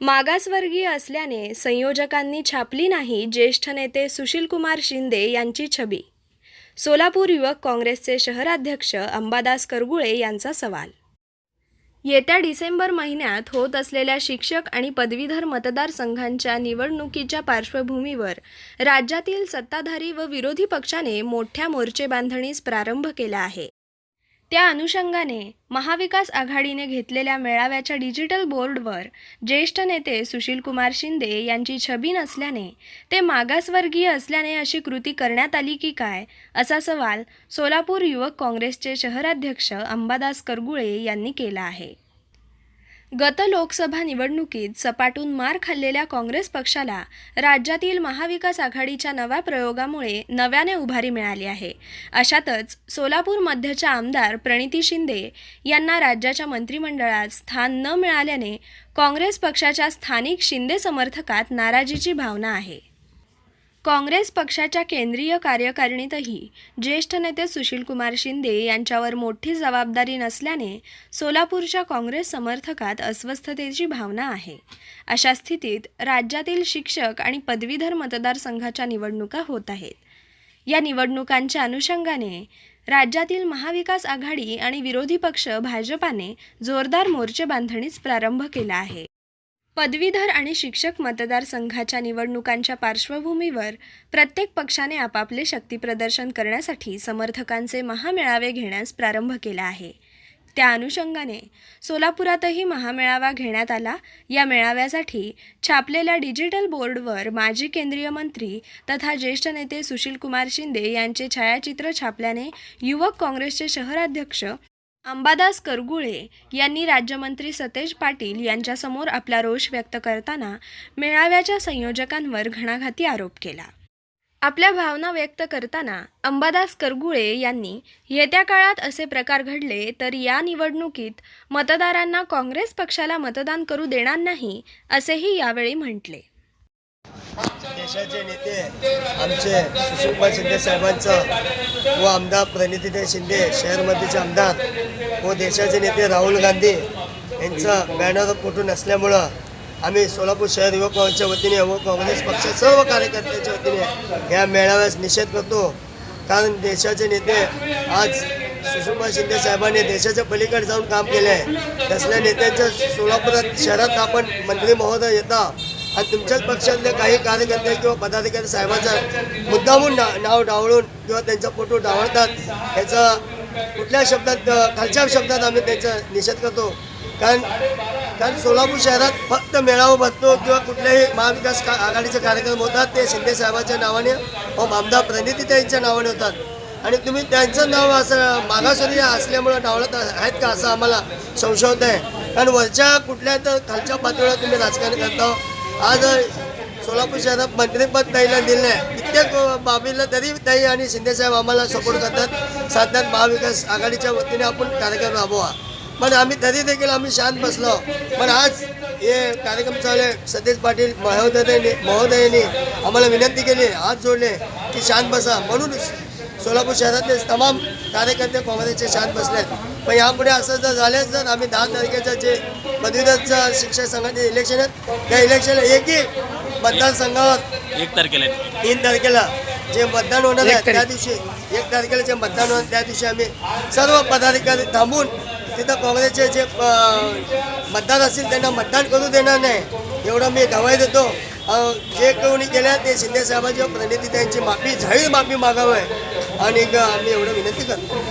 मागासवर्गीय असल्याने संयोजकांनी छापली नाही ज्येष्ठ नेते सुशीलकुमार शिंदे यांची छबी. सोलापूर युवक काँग्रेसचे शहराध्यक्ष अंबादास करगुळे यांचा सवाल. येत्या डिसेंबर महिन्यात होत असलेल्या शिक्षक आणि पदवीधर मतदारसंघांच्या निवडणुकीच्या पार्श्वभूमीवर राज्यातील सत्ताधारी व विरोधी पक्षाने मोठ्या मोर्चेबांधणीस प्रारंभ केला आहे. त्या अनुषंगाने महाविकास आघाडीने घेतलेल्या मेळाव्याच्या डिजिटल बोर्डवर ज्येष्ठ नेते सुशीलकुमार शिंदे यांची छबी नसल्याने ते मागासवर्गीय असल्याने अशी कृती करण्यात आली की काय असा सवाल सोलापूर युवक काँग्रेसचे शहराध्यक्ष अंबादास करगुळे यांनी केला आहे. गत लोकसभा निवडणुकीत सपाटून मार खाल्लेल्या काँग्रेस पक्षाला राज्यातील महाविकास आघाडीच्या नव्या प्रयोगामुळे नव्याने उभारी मिळाली आहे. अशातच सोलापूर मध्यच्या आमदार प्रणिती शिंदे यांना राज्याच्या मंत्रिमंडळात स्थान न मिळाल्याने काँग्रेस पक्षाच्या स्थानिक शिंदे समर्थकात नाराजीची भावना आहे. काँग्रेस पक्षाच्या केंद्रीय कार्यकारिणीतही ज्येष्ठ नेते सुशीलकुमार शिंदे यांच्यावर मोठी जबाबदारी नसल्याने सोलापूरच्या काँग्रेस समर्थकात अस्वस्थतेची भावना आहे. अशा स्थितीत राज्यातील शिक्षक आणि पदवीधर मतदारसंघाच्या निवडणुका होत आहेत. या निवडणुकांच्या अनुषंगाने राज्यातील महाविकास आघाडी आणि विरोधी पक्ष भाजपाने जोरदार मोर्चे बांधणीस प्रारंभ केला आहे. पदवीधर आणि शिक्षक मतदारसंघाच्या निवडणुकांच्या पार्श्वभूमीवर प्रत्येक पक्षाने आपापले शक्तीप्रदर्शन करण्यासाठी समर्थकांचे महामेळावे घेण्यास प्रारंभ केला आहे. त्या अनुषंगाने सोलापुरातही महामेळावा घेण्यात आला. या मेळाव्यासाठी छापलेल्या डिजिटल बोर्डवर माजी केंद्रीय मंत्री तथा ज्येष्ठ नेते सुशीलकुमार शिंदे यांचे छायाचित्र छापल्याने युवक काँग्रेसचे शहराध्यक्ष अंबादास करगुळे यांनी राज्यमंत्री सतेज पाटील यांच्यासमोर आपला रोष व्यक्त करताना मेळाव्याच्या संयोजकांवर घणाघाती आरोप केला. आपल्या भावना व्यक्त करताना अंबादास करगुळे यांनी येत्या काळात असे प्रकार घडले तर या निवडणुकीत मतदारांना काँग्रेस पक्षाला मतदान करू देणार नाही असेही यावेळी म्हटले. देशाचे नेते आमचे सुशीलकुमार शिंदे साहेबांचं व आमदार प्रणितीताई शिंदे शहरमध्येचे आमदार व देशाचे नेते राहुल गांधी यांचं बॅनर फोटो नसल्यामुळं आम्ही सोलापूर शहर युवक काँग्रेसच्या वतीने व काँग्रेस पक्षाच्या सर्व कार्यकर्त्यांच्या वतीने या मेळाव्यास निषेध करतो. कारण देशाचे नेते आज सुषमा शिंदे साहेबांनी देशाच्या पलीकडे जाऊन काम केले आहे तसल्या नेत्यांच्या सोलापुरात शहरात आपण मंत्री महोदय येता. आणि तुमच्याच पक्षातले काही कार्यकर्ते किंवा पदाधिकारी साहेबांचा मुद्दामून ना नाव डावळून किंवा त्यांचा फोटो डावळतात त्याचा कुठल्या शब्दात खालच्या शब्दात आम्ही त्यांचा निषेध करतो. कारण कारण सोलापूर शहरात फक्त मेळावा भरतो किंवा कुठल्याही महाविकास का आघाडीचे कार्यक्रम होतात ते शिंदे साहेबांच्या नावाने व आमदार प्रणितीताईंच्या नावाने होतात. आणि तुम्ही त्यांचं नाव असं मागासवर्गीय असल्यामुळं डावळत आहेत का असं आम्हाला संशय होत आहे. कारण वरच्या कुठल्या तर खालच्या पातळीवर तुम्ही राजकारण करता आज सोलापूर शहरात मंत्रीपद ताईला दिलं आहे कित्येक बाबीला तरी ताई आणि शिंदेसाहेब आम्हाला सपोर्ट करतात. साधनात महाविकास आघाडीच्या वतीने आपण कार्यक्रम राबवा. पण आम्ही तरी देखील आम्ही शांत बसलो. पण आज हे कार्यक्रम चालू आहे. सतीश पाटील महोदयाने महोदयाने आम्हाला विनंती केली हात जोडले की शांत बसा. म्हणून सोलापूर शहरातले तमाम कार्यकर्ते काँग्रेसचे शांत बसलेत. पण यापुढे असं जर झालेच तर आम्ही दहा तारखेच्या जे पदवीधरचं शिक्षक संघाचे इलेक्शन आहेत त्या इलेक्शनला एकही मतदारसंघावर एक तारखेला आहे. तीन तारखेला जे मतदान होणार आहे त्या दिवशी एक तारखेला जे मतदान होणार त्या दिवशी आम्ही सर्व पदाधिकारी थांबून तिथं काँग्रेसचे जे मतदार असतील त्यांना मतदान करू देणार नाही. एवढं मी गवाही देतो. जे कोणी केल्या ते शिंदे साहेबांची व प्रणिती त्यांची माफी जाहीर माफी मागावं आणि आम्ही एवढं विनंती करतो.